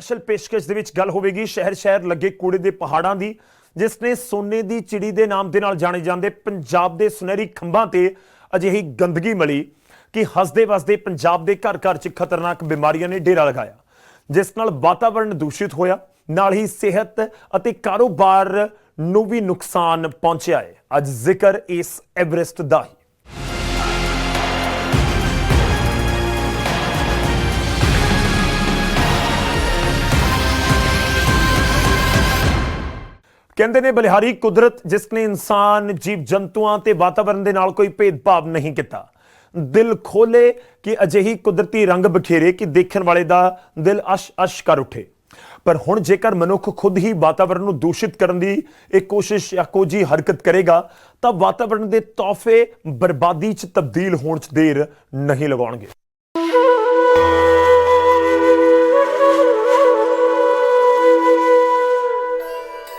Special ਪੇਸ਼ਕਸ਼ ਦੇ ਵਿੱਚ ਗੱਲ ਹੋਵੇਗੀ। ਸ਼ਹਿਰ ਸ਼ਹਿਰ ਲੱਗੇ ਕੂੜੇ ਦੇ ਪਹਾੜਾਂ ਦੀ, ਜਿਸ ਨੇ ਸੋਨੇ ਦੀ ਚਿੜੀ ਦੇ ਨਾਮ ਦੇ ਨਾਲ ਜਾਣੇ ਜਾਂਦੇ ਪੰਜਾਬ ਦੇ ਸੁਨਹਿਰੀ ਖੰਭਾਂ ਤੇ ਅਜਿਹੀ ਗੰਦਗੀ ਮਲੀ ਕਿ ਹੱਸਦੇ ਵਸਦੇ ਪੰਜਾਬ ਦੇ ਘਰ ਘਰ 'ਚ ਖਤਰਨਾਕ ਬਿਮਾਰੀਆਂ ਨੇ ਡੇਰਾ ਲਗਾਇਆ, ਜਿਸ ਨਾਲ ਵਾਤਾਵਰਣ ਦੂਸ਼ਿਤ ਹੋਇਆ, ਨਾਲ ਹੀ ਸਿਹਤ ਅਤੇ ਕਾਰੋਬਾਰ ਨੂੰ ਵੀ ਨੁਕਸਾਨ ਪਹੁੰਚਿਆ ਹੈ। ਅੱਜ ਜ਼ਿਕਰ ਇਸ ਐਵਰੈਸਟ ਦਾ ਕਹਿੰਦੇ ਨੇ ਬਲਿਹਾਰੀ ਕੁਦਰਤ ਜਿਸ ਨੇ ਇਨਸਾਨ ਜੀਵ ਜੰਤੂਆਂ ਤੇ ਵਾਤਾਵਰਣ ਦੇ ਨਾਲ ਕੋਈ ਭੇਦਭਾਵ ਨਹੀਂ ਕੀਤਾ। ਦਿਲ ਖੋਲੇ ਕਿ ਅਜਿਹੀ ਕੁਦਰਤੀ ਰੰਗ ਬਖੇਰੇ ਕਿ ਦੇਖਣ ਵਾਲੇ ਦਾ ਦਿਲ ਅਸ਼ ਅਸ਼ ਕਰ ਉਠੇ। ਪਰ ਹੁਣ ਜੇਕਰ ਮਨੁੱਖ ਖੁਦ ਹੀ ਵਾਤਾਵਰਣ ਨੂੰ ਦੂਸ਼ਿਤ ਕਰਨ ਦੀ ਇੱਕ ਕੋਸ਼ਿਸ਼ ਜਾਂ ਕੋਜੀ ਹਰਕਤ ਕਰੇਗਾ, ਤਾਂ ਵਾਤਾਵਰਣ ਦੇ ਤੋਹਫੇ ਬਰਬਾਦੀ 'ਚ ਤਬਦੀਲ ਹੋਣ 'ਚ ਦੇਰ ਨਹੀਂ ਲਗਾਉਣਗੇ।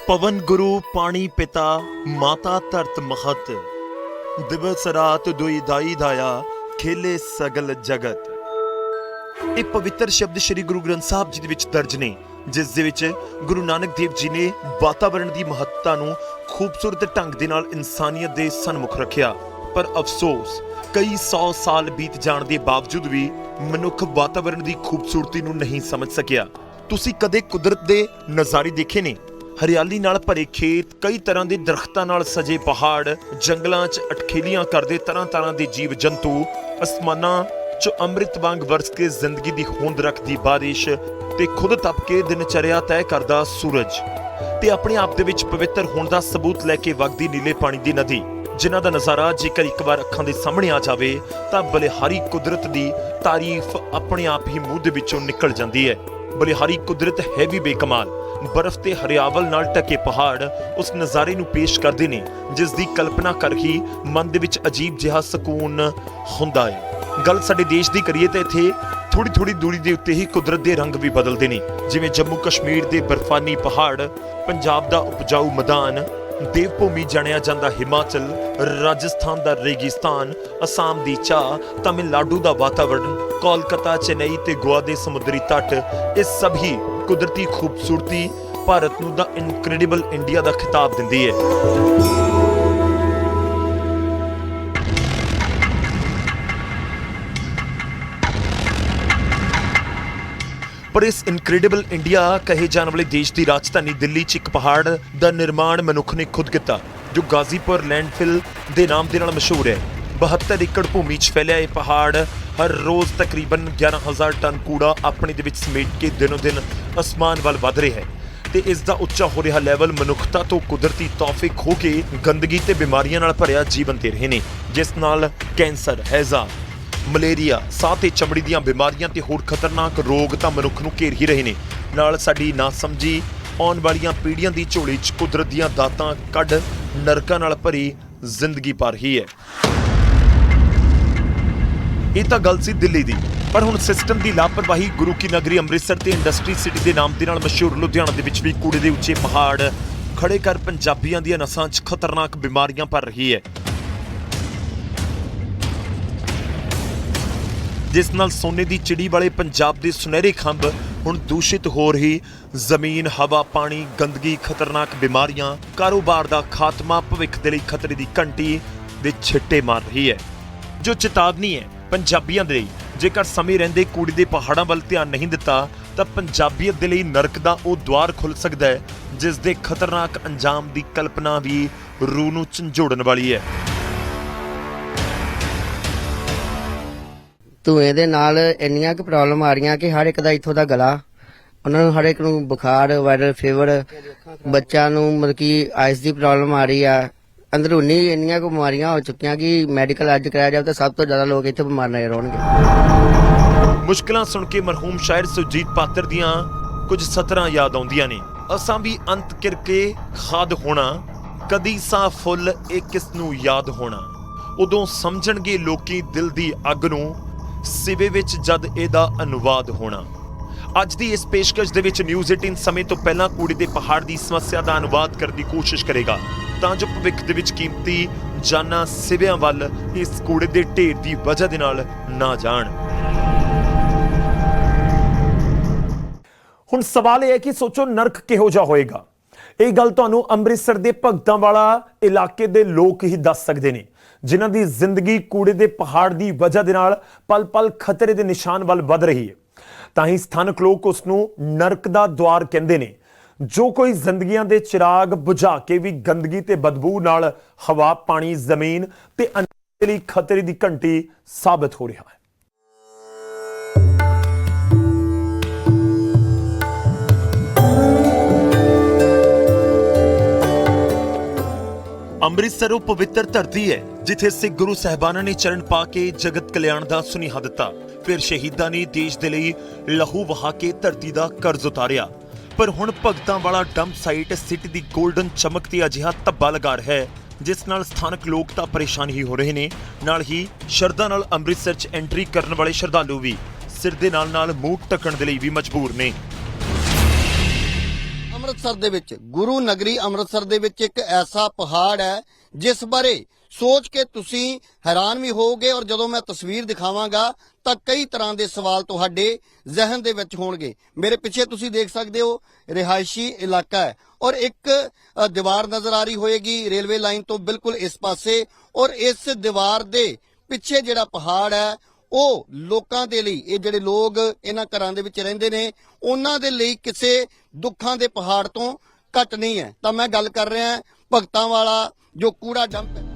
ਪਵਨ ਗੁਰੂ ਪਾਣੀ ਪਿਤਾ, ਮਾਤਾ ਧਰਤ ਮਹਤ। ਦਿਵਸ ਰਾਤ ਦੁਈ ਦਾਈ ਦਾਇਆ, ਖੇਲੇ ਸਗਲ ਜਗਤ। ਇਹ ਪਵਿੱਤਰ ਸ਼ਬਦ ਸ੍ਰੀ ਗੁਰੂ ਗ੍ਰੰਥ ਸਾਹਿਬ ਜੀ ਦੇ ਵਿੱਚ ਦਰਜ ਨੇ, ਜਿਸ ਦੇ ਵਿੱਚ ਗੁਰੂ ਨਾਨਕ ਦੇਵ ਜੀ ਨੇ ਵਾਤਾਵਰਣ ਦੀ ਮਹੱਤਤਾ ਨੂੰ ਖੂਬਸੂਰਤ ਢੰਗ ਦੇ ਨਾਲ ਇਨਸਾਨੀਅਤ ਦੇ ਸਨਮੁਖ ਰੱਖਿਆ। ਪਰ ਅਫਸੋਸ, ਕਈ 100 ਸਾਲ ਬੀਤ ਜਾਣ ਦੇ ਬਾਵਜੂਦ ਵੀ ਮਨੁੱਖ ਵਾਤਾਵਰਣ ਦੀ ਖੂਬਸੂਰਤੀ ਨੂੰ ਨਹੀਂ ਸਮਝ ਸਕਿਆ। ਤੁਸੀਂ ਕਦੇ ਕੁਦਰਤ ਦੇ ਨਜ਼ਾਰੇ ਦੇਖੇ ਨੇ? ਹਰਿਆਲੀ ਨਾਲ ਭਰੇ ਖੇਤ, ਕਈ ਤਰ੍ਹਾਂ ਦੇ ਦਰਖਤਾਂ ਨਾਲ ਸਜੇ ਪਹਾੜ, ਜੰਗਲਾਂ 'ਚ ਅਟਖੇਲੀਆਂ ਕਰਦੇ ਤਰ੍ਹਾਂ ਤਰ੍ਹਾਂ ਦੇ ਜੀਵ ਜੰਤੂ ਅਸਮਾਨਾਂ 'ਚ ਅੰਮ੍ਰਿਤ ਵਾਂਗ ਵਰਸ ਕੇ ਜ਼ਿੰਦਗੀ ਦੀ ਹੋਂਦ ਰੱਖਦੀ ਬਾਰਿਸ਼ ਤੇ ਖੁਦ ਤਪ ਕੇ ਦਿਨਚਰਿਆ ਤੈਅ ਕਰਦਾ ਸੂਰਜ ਤੇ ਆਪਣੇ ਆਪ ਦੇ ਵਿੱਚ ਪਵਿੱਤਰ ਹੋਣ ਦਾ ਸਬੂਤ ਲੈ ਕੇ ਵਗਦੀ ਨੀਲੇ ਪਾਣੀ ਦੀ ਨਦੀ, ਜਿਨ੍ਹਾਂ ਦਾ ਨਜ਼ਾਰਾ ਜੇਕਰ ਇੱਕ ਵਾਰ ਅੱਖਾਂ ਦੇ ਸਾਹਮਣੇ ਆ ਜਾਵੇ, ਤਾਂ ਬਲਿਹਾਰੀ ਕੁਦਰਤ ਦੀ ਤਾਰੀਫ ਆਪਣੇ ਆਪ ਹੀ ਮੂੰਹ ਦੇ ਵਿੱਚੋਂ ਨਿਕਲ ਜਾਂਦੀ ਹੈ। ਬਲਿਹਾਰੀ ਕੁਦਰਤ ਹੈ ਵੀ ਬੇਕਮਾਲ। ਬਰਫ਼ ਤੇ ਹਰਿਆਵਲ ਨਾਲ ਢਕੇ ਪਹਾੜ ਉਸ ਨਜ਼ਾਰੇ ਨੂੰ ਪੇਸ਼ ਕਰਦੇ ਨੇ, ਜਿਸ ਦੀ ਕਲਪਨਾ ਕਰ ਹੀ ਮਨ ਦੇ ਵਿੱਚ ਅਜੀਬ ਜਿਹਾ ਸਕੂਨ ਹੁੰਦਾ ਹੈ। ਗੱਲ ਸਾਡੇ ਦੇਸ਼ ਦੀ ਕਰੀਏ ਤਾਂ ਇੱਥੇ ਥੋੜੀ ਥੋੜੀ ਦੂਰੀ ਦੇ ਉੱਤੇ ਹੀ ਕੁਦਰਤ ਦੇ ਰੰਗ ਵੀ ਬਦਲਦੇ ਨੇ, ਜਿਵੇਂ ਜੰਮੂ ਕਸ਼ਮੀਰ ਦੇ ਬਰਫਾਨੀ ਪਹਾੜ, ਪੰਜਾਬ ਦਾ ਉਪਜਾਊ ਮੈਦਾਨ ਦੇਵ ਭੂਮੀ ਜਾਣਿਆ ਜਾਂਦਾ ਹਿਮਾਚਲ, ਰਾਜਸਥਾਨ ਦਾ ਰੇਗਿਸਤਾਨ, ਅਸਾਮ ਦੀ ਚਾਹ, ਤਮਿਲਨਾਡੂ ਦਾ ਵਾਤਾਵਰਣ, ਕੋਲਕਾਤਾ, ਚੇਨਈ ਤੇ ਗੋਆ ਦੇ ਸਮੁੰਦਰੀ ਤੱਟ, ਇਹ ਸਭ ਹੀ ਕੁਦਰਤੀ ਖੂਬਸੂਰਤੀ ਭਾਰਤ ਨੂੰ ਦਾ ਇਨਕ੍ਰੈਡੀਬਲ ਇੰਡੀਆ ਦਾ ਖਿਤਾਬ ਦਿੰਦੀ ਹੈ। ਪਰ ਇਸ ਇਨਕ੍ਰੈਡੀਬਲ ਇੰਡੀਆ ਕਹੇ ਜਾਣ ਵਾਲੇ ਦੇਸ਼ ਦੀ ਰਾਜਧਾਨੀ ਦਿੱਲੀ 'ਚ ਇੱਕ ਪਹਾੜ ਦਾ ਨਿਰਮਾਣ ਮਨੁੱਖ ਨੇ ਖੁਦ ਕੀਤਾ, ਜੋ ਗਾਜ਼ੀਪੁਰ ਲੈਂਡਫਿਲ ਦੇ ਨਾਮ ਦੇ ਨਾਲ ਮਸ਼ਹੂਰ ਹੈ। 72 ਏਕੜ ਭੂਮੀ 'ਚ ਫੈਲਿਆ ਇਹ ਪਹਾੜ ਹਰ ਰੋਜ਼ ਤਕਰੀਬਨ 11000 ਟਨ ਕੂੜਾ ਆਪਣੇ ਦੇ ਵਿੱਚ ਸਮੇਟ ਕੇ ਦਿਨੋ ਦਿਨ ਅਸਮਾਨ ਵੱਲ ਵਧ ਰਿਹਾ ਹੈ ਤੇ ਇਸ ਦਾ ਉੱਚਾ ਹੋ ਰਿਹਾ ਲੈਵਲ ਮਨੁੱਖਤਾ ਤੋਂ ਕੁਦਰਤੀ ਤੋਹਫੇ ਖੋ ਕੇ ਗੰਦਗੀ ਤੇ ਬਿਮਾਰੀਆਂ ਨਾਲ ਭਰਿਆ ਜੀਵਨ ਦੇ ਰਹੇ ਨੇ, ਜਿਸ ਨਾਲ ਕੈਂਸਰ, ਹੈਜ਼ਾ, ਮਲੇਰੀਆ, ਸਾਹ ਤੇ ਚਮੜੀ ਦੀਆਂ ਬਿਮਾਰੀਆਂ ਤੇ ਹੋਰ ਖਤਰਨਾਕ ਰੋਗ ਤਾਂ ਮਨੁੱਖ ਨੂੰ ਘੇਰ ਹੀ ਰਹੇ ਨੇ। ਨਾਲ ਸਾਡੀ ਨਾਸਮਝੀ ਆਉਣ ਵਾਲੀਆਂ ਪੀੜ੍ਹੀਆਂ ਦੀ ਝੋਲੀ 'ਚ ਕੁਦਰਤ ਦੀਆਂ ਦਾਤਾਂ ਕੱਢ ਨਰਕਾਂ ਨਾਲ ਭਰੀ ਜ਼ਿੰਦਗੀ ਪਾ ਰਹੀ ਹੈ। ਇਹ ਤਾਂ ਗੱਲ ਸੀ ਦਿੱਲੀ ਦੀ। ਪਰ ਹੁਣ ਸਿਸਟਮ ਦੀ ਲਾਪਰਵਾਹੀ ਗੁਰੂ ਕੀ ਨਗਰੀ ਅੰਮ੍ਰਿਤਸਰ ਤੇ ਇੰਡਸਟਰੀ ਸਿਟੀ ਦੇ ਨਾਮ ਦੇ ਨਾਲ ਮਸ਼ਹੂਰ ਲੁਧਿਆਣਾ ਦੇ ਵਿੱਚ ਵੀ ਕੂੜੇ ਦੇ ਉੱਚੇ ਪਹਾੜ ਖੜੇ ਕਰ ਪੰਜਾਬੀਆਂ ਦੀਆਂ ਨਸਾਂ 'ਚ ਖਤਰਨਾਕ ਬਿਮਾਰੀਆਂ ਭਰ ਰਹੀ ਹੈ। ਜਿਸ ਨਾਲ ਸੋਨੇ ਦੀ ਚਿੜੀ ਵਾਲੇ ਪੰਜਾਬ ਦੇ ਸੁਨਹਿਰੇ ਖੰਭ ਹੁਣ ਦੂਸ਼ਿਤ ਹੋ ਰਹੀ। ਜ਼ਮੀਨ, ਹਵਾ, ਪਾਣੀ, ਗੰਦਗੀ, ਖਤਰਨਾਕ ਬਿਮਾਰੀਆਂ, ਕਾਰੋਬਾਰ ਦਾ ਖਾਤਮਾ ਭਵਿੱਖ ਦੇ ਲਈ ਖਤਰੇ ਦੀ ਘੰਟੀ ਦੇ ਛਿੱਟੇ ਮਾਰ ਰਹੀ ਹੈ। ਜੋ ਚੇਤਾਵਨੀ ਹੈ ਪੰਜਾਬੀਆਂ ਦੇ ਲਈ। ਜੇਕਰ ਸਮੇਂ ਰਹਿੰਦੇ ਕੂੜੇ ਦੇ ਪਹਾੜਾਂ ਵੱਲ ਧਿਆਨ ਨਹੀਂ ਦਿੱਤਾ, ਤਾਂ ਪੰਜਾਬੀਅਤ ਦੇ ਲਈ ਨਰਕ ਦਾ ਉਹ ਦਵਾਰ ਖੁੱਲ ਸਕਦਾ ਹੈ, ਜਿਸ ਦੇ ਖਤਰਨਾਕ ਅੰਜਾਮ ਦੀ ਕਲਪਨਾ ਵੀ ਰੂਹ ਨੂੰ ਝੰਜੋੜਨ ਵਾਲੀ ਹੈ। ਧੂਏ ਦੇ ਨਾਲ ਇੰਨੀਆਂ ਕੁ ਪ੍ਰੋਬਲਮ ਆ ਰਹੀਆਂ ਕਿ ਹਰ ਇੱਕ ਦਾ ਇੱਥੋਂ ਦਾ ਗਲਾ। ਉਹਨਾਂ ਨੂੰ ਹਰ ਇੱਕ ਨੂੰ ਬੁਖਾਰ ਵਾਇਰਲ ਫੀਵਰ ਬੱਚਿਆਂ ਨੂੰ ਮਤਲਬ ਕਿ ਆਈਸ ਦੀ ਪ੍ਰੋਬਲਮ ਆ ਰਹੀ ਆ। ਅੰਦਰੂਨੀ ਇੰਨੀਆਂ ਕੁ ਬਿਮਾਰੀਆਂ ਹੋ ਚੁੱਕੀਆਂ ਕਿ ਮੈਡੀਕਲ ਅੱਜ ਕਰਾਇਆ ਜਾਵੇ ਤਾਂ ਸਭ ਤੋਂ ਜ਼ਿਆਦਾ ਲੋਕ ਇੱਥੇ ਬਿਮਾਰ ਨਜ਼ਰ ਆਉਣਗੇ। ਮੁਸ਼ਕਲਾਂ ਸੁਣ ਕੇ ਮਰਹੂਮ ਸ਼ਾਇਰ ਸੁਜੀਤ ਪਾਤਰ ਦੀਆਂ ਕੁਝ ਸਤਰਾਂ ਯਾਦ ਆਉਂਦੀਆਂ ਨੇ। ਅਸਾਂ ਵੀ ਅੰਤ ਕਿਰਕੇ ਖਾਦ ਹੋਣਾ, ਕਦੀ ਸਾ ਫੁੱਲ ਇਹ ਕਿਸ ਨੂੰ ਯਾਦ ਹੋਣਾ। ਉਦੋਂ ਸਮਝਣਗੇ ਲੋਕੀ ਦਿਲ ਦੀ ਅੱਗ ਨੂੰ, ਸਿਵੇ ਵਿੱਚ ਜਦ ਇਹਦਾ ਅਨੁਵਾਦ ਹੋਣਾ। ਅੱਜ ਦੀ ਇਸ ਪੇਸ਼ਕਸ਼ ਦੇ ਵਿੱਚ ਨਿਊਜ਼ 18 ਸਮੇਂ ਤੋਂ ਪਹਿਲਾਂ ਕੂੜੇ ਦੇ ਪਹਾੜ ਦੀ ਸਮੱਸਿਆ ਦਾ ਅਨੁਵਾਦ ਕਰਨ ਦੀ ਕੋਸ਼ਿਸ਼ ਕਰੇਗਾ। ਤਾਂ ਜੋ ਭਵਿੱਖ ਦੇ ਵਿੱਚ ਕੀਮਤੀ ਜਾਨਾਂ ਸਿਵਿਆਂ ਵੱਲ ਇਸ ਕੂੜੇ ਦੇ ਢੇਰ ਦੀ ਵਜ੍ਹਾ ਦੇ ਨਾਲ ਨਾ ਜਾਣ। ਹੁਣ ਸਵਾਲ ਇਹ ਹੈ ਕਿ ਸੋਚੋ ਨਰਕ ਕਿਹੋ ਜਿਹਾ ਹੋਏਗਾ। ਇਹ ਗੱਲ ਤੁਹਾਨੂੰ ਅੰਮ੍ਰਿਤਸਰ ਦੇ ਭਗਤਾਂ ਵਾਲਾ ਇਲਾਕੇ ਦੇ ਲੋਕ ਹੀ ਦੱਸ ਸਕਦੇ ਨੇ, ਜਿਨ੍ਹਾਂ ਦੀ ਜ਼ਿੰਦਗੀ ਕੂੜੇ ਦੇ ਪਹਾੜ ਦੀ ਵਜ੍ਹਾ ਦੇ ਨਾਲ ਪਲ-ਪਲ ਖਤਰੇ ਦੇ ਨਿਸ਼ਾਨ ਵੱਲ ਵੱਧ ਰਹੀ ਹੈ। ਤਾਂ ਹੀ ਸਥਾਨਕ ਲੋਕ ਉਸ ਨੂੰ ਨਰਕ ਦਾ ਦਵਾਰ ਕਹਿੰਦੇ ਨੇ। ਜੋ ਕੋਈ ਜ਼ਿੰਦਗੀਆਂ ਦੇ ਚਿਰਾਗ ਬੁਝਾ ਕੇ ਵੀ ਗੰਦਗੀ ਤੇ ਬਦਬੂ ਨਾਲ ਹਵਾ, ਪਾਣੀ, ਜ਼ਮੀਨ ਤੇ ਅਨਾਜ ਲਈ ਖਤਰੇ ਦੀ ਘੰਟੀ ਸਾਬਤ ਹੋ ਰਿਹਾ ਹੈ। ਅੰਮ੍ਰਿਤਸਰ ਉਹ ਪਵਿੱਤਰ ਧਰਤੀ ਹੈ, ਜਿੱਥੇ ਸਿੱਖ ਗੁਰੂ ਸਹਿਬਾਨਾਂ ਨੇ ਚਰਨ ਪਾ ਕੇ ਜਗਤ ਕਲਿਆਣ ਦਾ ਸੁਨੇਹਾ ਦਿੱਤਾ। ਫਿਰ ਸ਼ਹੀਦਾਂ ਨੇ ਦੇਸ਼ ਦੇ ਲਈ ਲਹੂ ਵਹਾ ਕੇ ਧਰਤੀ ਦਾ ਕਰਜ਼ ਉਤਾਰਿਆ। ਪਰ ਹੁਣ ਭਗਤਾਂ ਵਾਲਾ ਡੰਪ ਸਾਈਟ ਸਿਟੀ ਦੀ 골ਡਨ ਚਮਕ ਤੇ ਅਜਿਹਾ ਧੱਬਾ ਲਗਾ ਰਿਹਾ ਹੈ, ਜਿਸ ਨਾਲ ਸਥਾਨਕ ਲੋਕ ਤਾਂ ਪਰੇਸ਼ਾਨ ਹੀ ਹੋ ਰਹੇ ਨੇ। ਨਾਲ ਹੀ ਸ਼ਰਧਾ ਨਾਲ ਅੰਮ੍ਰਿਤਸਰ 'ਚ ਐਂਟਰੀ ਕਰਨ ਵਾਲੇ ਸ਼ਰਧਾਲੂ ਵੀ ਸਿਰ ਦੇ ਨਾਲ ਨਾਲ ਮੂੰਹ ਢੱਕਣ ਦੇ ਲਈ ਵੀ ਮਜਬੂਰ ਨੇ। ਅੰਮ੍ਰਿਤਸਰ ਦੇ ਵਿੱਚ, ਗੁਰੂ ਨਗਰੀ ਅੰਮ੍ਰਿਤਸਰ ਦੇ ਵਿੱਚ ਇੱਕ ਐਸਾ ਪਹਾੜ ਹੈ, ਜਿਸ ਬਾਰੇ ਸੋਚ ਕੇ ਤੁਸੀਂ ਹੈਰਾਨ ਵੀ ਹੋਵੋਗੇ ਔਰ ਜਦੋਂ ਮੈਂ ਤਸਵੀਰ ਦਿਖਾਵਾਂਗਾ ਤਾਂ ਕਈ ਤਰ੍ਹਾਂ ਦੇ ਸਵਾਲ ਤੁਹਾਡੇ ਜ਼ਿਹਨ ਦੇ ਵਿੱਚ ਹੋਣਗੇ। ਮੇਰੇ ਪਿੱਛੇ ਤੁਸੀਂ ਦੇਖ ਸਕਦੇ ਹੋ, ਰਿਹਾਇਸ਼ੀ ਇਲਾਕਾ ਹੈ ਔਰ ਇੱਕ ਦੀਵਾਰ ਨਜ਼ਰ ਆ ਰਹੀ ਹੋਏਗੀ ਰੇਲਵੇ ਲਾਈਨ ਤੋਂ ਬਿਲਕੁਲ ਇਸ ਪਾਸੇ ਔਰ ਇਸ ਦੀਵਾਰ ਦੇ ਪਿੱਛੇ ਜਿਹੜਾ ਪਹਾੜ ਹੈ, ਉਹ ਲੋਕਾਂ ਦੇ ਲਈ, ਇਹ ਜਿਹੜੇ ਲੋਕ ਇਹਨਾਂ ਘਰਾਂ ਦੇ ਵਿੱਚ ਰਹਿੰਦੇ ਨੇ, ਉਹਨਾਂ ਦੇ ਲਈ ਕਿਸੇ ਦੁੱਖਾਂ ਦੇ ਪਹਾੜ ਤੋਂ ਘੱਟ ਨਹੀਂ ਹੈ। ਤਾਂ ਮੈਂ ਗੱਲ ਕਰ ਰਿਹਾ ਭਗਤਾਂ ਵਾਲਾ ਜੋ ਕੂੜਾ ਡੰਪ ਹੈ।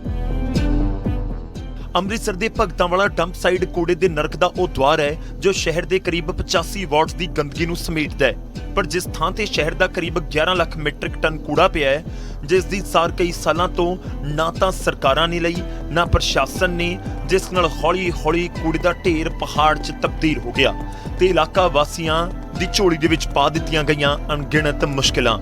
ਅੰਮ੍ਰਿਤਸਰ ਦੇ ਭਗਤਾਂ ਵਾਲਾ ਡੰਪ ਸਾਈਡ ਕੂੜੇ ਦੇ ਨਰਕ ਦਾ ਉਹ ਦਵਾਰ ਹੈ, ਜੋ ਸ਼ਹਿਰ ਦੇ ਕਰੀਬ 85 ਵਾਰਡਸ ਦੀ ਗੰਦਗੀ ਨੂੰ ਸਮੇਟਦਾ ਹੈ। ਪਰ ਜਿਸ ਥਾਂ ਤੇ ਸ਼ਹਿਰ ਦਾ ਕਰੀਬ 11 ਲੱਖ ਮੀਟ੍ਰਿਕ ਟਨ ਕੂੜਾ ਪਿਆ ਹੈ, ਜਿਸ ਦੀ ਸਾਰ ਕਈ ਸਾਲਾਂ ਤੋਂ ਨਾ ਤਾਂ ਸਰਕਾਰਾਂ ਨੇ ਲਈ, ਨਾ ਪ੍ਰਸ਼ਾਸਨ ਨੇ, ਜਿਸ ਨਾਲ ਹੌਲੀ-ਹੌਲੀ ਕੂੜੇ ਦਾ ਢੇਰ ਪਹਾੜ 'ਚ ਤਬਦੀਲ ਹੋ ਗਿਆ। ਤੇ ਇਲਾਕਾ ਵਾਸੀਆਂ ਦੀ ਝੋਲੀ ਦੇ ਵਿੱਚ ਪਾ ਦਿੱਤੀਆਂ ਗਈਆਂ ਅਣਗਿਣਤ ਮੁਸ਼ਕਲਾਂ।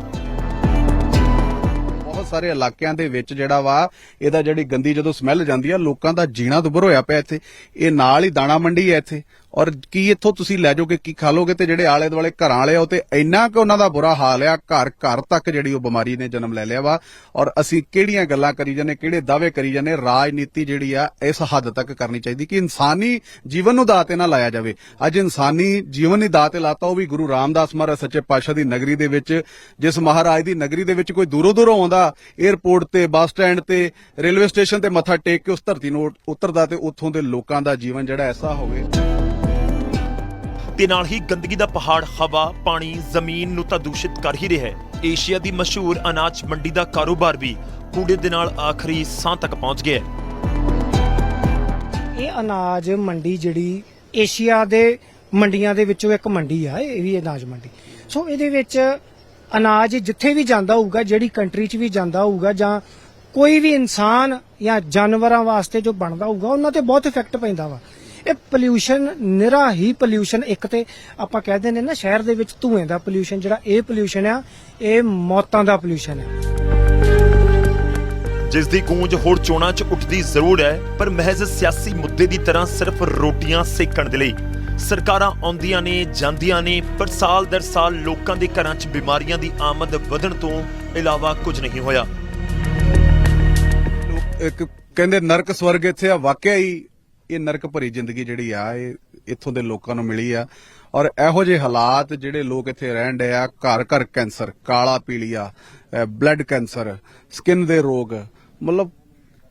ਬਹੁਤ ਸਾਰੇ ਇਲਾਕਿਆਂ ਦੇ ਵਿੱਚ ਜਿਹੜਾ ਵਾ, ਇਹਦਾ ਜਿਹੜੀ ਗੰਦੀ ਜਦੋਂ ਸਮੈਲ ਜਾਂਦੀ ਆ, ਲੋਕਾਂ ਦਾ ਜੀਣਾ ਦੁੱਭਰ ਹੋਇਆ ਪਿਆ ਇੱਥੇ। ਇਹ ਨਾਲ ਹੀ ਦਾਣਾ ਮੰਡੀ ਹੈ ਇੱਥੇ। ਔਰ ਕੀ ਇੱਥੋਂ ਤੁਸੀਂ ਲੈ ਜਾਓਗੇ, ਕੀ ਖਾ ਲੋਗੇ ਤੇ ਜਿਹੜੇ ਆਲੇ ਦੁਆਲੇ ਘਰਾਂ ਵਾਲੇ ਉਹ ਤੇ ਇੰਨਾ ਕਿ ਉਹਨਾਂ ਦਾ ਬੁਰਾ ਹਾਲ ਆ, ਘਰ ਘਰ ਤੱਕ ਜਿਹੜੀ ਉਹ ਬਿਮਾਰੀ ਨੇ ਜਨਮ ਲੈ ਲਿਆ ਵਾ। ਔਰ ਅਸੀਂ ਕਿਹੜੀਆਂ ਗੱਲਾਂ ਕਰੀ ਜਾਂਦੇ, ਕਿਹੜੇ ਦਾਅਵੇ ਕਰੀ ਜਾਂਦੇ, ਰਾਜਨੀਤੀ ਜਿਹੜੀ ਆ, ਇਸ ਹੱਦ ਤੱਕ ਕਰਨੀ ਚਾਹੀਦੀ ਕਿ ਇਨਸਾਨੀ ਜੀਵਨ ਨੂੰ ਦਾਅ ਤੇ ਨਾ ਲਾਇਆ ਜਾਵੇ। ਅੱਜ ਇਨਸਾਨੀ ਜੀਵਨ ਦੀ ਦਾਅ ਤੇ ਲਾਤਾ, ਉਹ ਵੀ ਗੁਰੂ ਰਾਮਦਾਸ ਮਹਾਰਾਜ ਸੱਚੇ ਪਾਤਸ਼ਾਹ ਦੀ ਨਗਰੀ ਦੇ ਵਿੱਚ, ਜਿਸ ਮਹਾਰਾਜ ਦੀ ਨਗਰੀ ਦੇ ਵਿੱਚ ਕੋਈ ਦੂਰੋਂ ਦੂਰੋਂ ਆਉਂਦਾ 에ਅਰਪੋਰਟ ਤੇ ਬੱਸ ਸਟੈਂਡ ਤੇ ਰੇਲਵੇ ਸਟੇਸ਼ਨ ਤੇ ਮੱਥਾ ਟੇਕ ਕੇ ਉਸ ਧਰਤੀ ਨੂੰ ਉਤਰਦਾ ਤੇ ਉੱਥੋਂ ਦੇ ਲੋਕਾਂ ਦਾ ਜੀਵਨ ਜਿਹੜਾ ਐਸਾ ਹੋਵੇ। ਤੇ ਨਾਲ ਹੀ ਗੰਦਗੀ ਦਾ ਪਹਾੜ, ਹਵਾ, ਪਾਣੀ, ਜ਼ਮੀਨ ਨੂੰ ਤਾਂ ਦੂਸ਼ਿਤ ਕਰ ਹੀ ਰਿਹਾ ਹੈ। ਏਸ਼ੀਆ ਦੀ ਮਸ਼ਹੂਰ ਅਨਾਜ ਮੰਡੀ ਦਾ ਕਾਰੋਬਾਰ ਵੀ ਕੂੜੇ ਦੇ ਨਾਲ ਆਖਰੀ ਸਾਹ ਤੱਕ ਪਹੁੰਚ ਗਿਆ ਹੈ। ਇਹ ਅਨਾਜ ਮੰਡੀ ਜਿਹੜੀ ਏਸ਼ੀਆ ਦੇ ਮੰਡੀਆਂ ਦੇ ਵਿੱਚੋਂ ਇੱਕ ਮੰਡੀ ਆ, ਇਹ ਵੀ ਅਨਾਜ ਮੰਡੀ। ਸੋ ਇਹਦੇ ਵਿੱਚ ਅਨਾਜ ਜਿੱਥੇ ਵੀ ਜਾਂਦਾ ਹੋਊਗਾ, ਜਿਹੜੀ ਕੰਟਰੀ 'ਚ ਵੀ ਜਾਂਦਾ ਹੋਊਗਾ ਜਾਂ ਕੋਈ ਵੀ ਇਨਸਾਨ ਜਾਂ ਜਾਨਵਰਾਂ ਵਾਸਤੇ ਜੋ ਬਣਦਾ ਹੋਊਗਾ, ਉਹਨਾਂ ਤੇ ਬਹੁਤ ਇਫੈਕਟ ਪੈਂਦਾ ਵਾ। ਇਹ ਪੋਲਿਊਸ਼ਨ ਨਿਰਾ ਹੀ ਪੋਲਿਊਸ਼ਨ ਇੱਕ ਤੇ ਆਪਾਂ ਕਹਿੰਦੇ ਨੇ ਨਾ ਸ਼ਹਿਰ ਦੇ ਵਿੱਚ ਧੂਏ ਦਾ ਪੋਲਿਊਸ਼ਨ ਜਿਹੜਾ ਇਹ ਪੋਲਿਊਸ਼ਨ ਆ ਇਹ ਮੌਤਾਂ ਦਾ ਪੋਲਿਊਸ਼ਨ ਹੈ ਜਿਸ ਦੀ ਗੂੰਜ ਹੋਰ ਚੋਣਾਂ 'ਚ ਉੱਠਦੀ ਜ਼ਰੂਰ ਹੈ ਪਰ ਮਹਿਜ਼ ਸਿਆਸੀ ਮੁੱਦੇ ਦੀ ਤਰ੍ਹਾਂ ਸਿਰਫ ਰੋਟੀਆਂ ਸੇਕਣ ਦੇ ਲਈ। ਸਰਕਾਰਾਂ ਆਉਂਦੀਆਂ ਨੇ ਜਾਂਦੀਆਂ ਨੇ ਪਰ ਸਾਲ ਦਰ ਸਾਲ ਲੋਕਾਂ ਦੇ ਘਰਾਂ 'ਚ ਬਿਮਾਰੀਆਂ ਦੀ ਆਮਦ ਵਧਣ ਤੋਂ ਇਲਾਵਾ ਕੁਝ ਨਹੀਂ ਹੋਇਆ। ਲੋਕ ਇੱਕ ਕਹਿੰਦੇ ਨਰਕ ਸਵਰਗ ਇੱਥੇ ਆ ਵਾਕਿਆ ਹੀ ਇਹ ਨਰਕ ਭਰੀ ਜ਼ਿੰਦਗੀ ਜਿਹੜੀ ਆ, ਇਹ ਇੱਥੋਂ ਦੇ ਲੋਕਾਂ ਨੂੰ ਮਿਲੀ ਆ। ਔਰ ਇਹੋ ਜਿਹੇ ਹਾਲਾਤ ਜਿਹੜੇ ਲੋਕ ਇੱਥੇ ਰਹਿਣ ਡੇ ਆ, ਘਰ ਘਰ ਕੈਂਸਰ, ਕਾਲਾ ਪੀਲੀਆ ਬਲੱਡ ਕੈਂਸਰ, ਸਕਿਨ ਦੇ ਰੋਗ, ਮਤਲਬ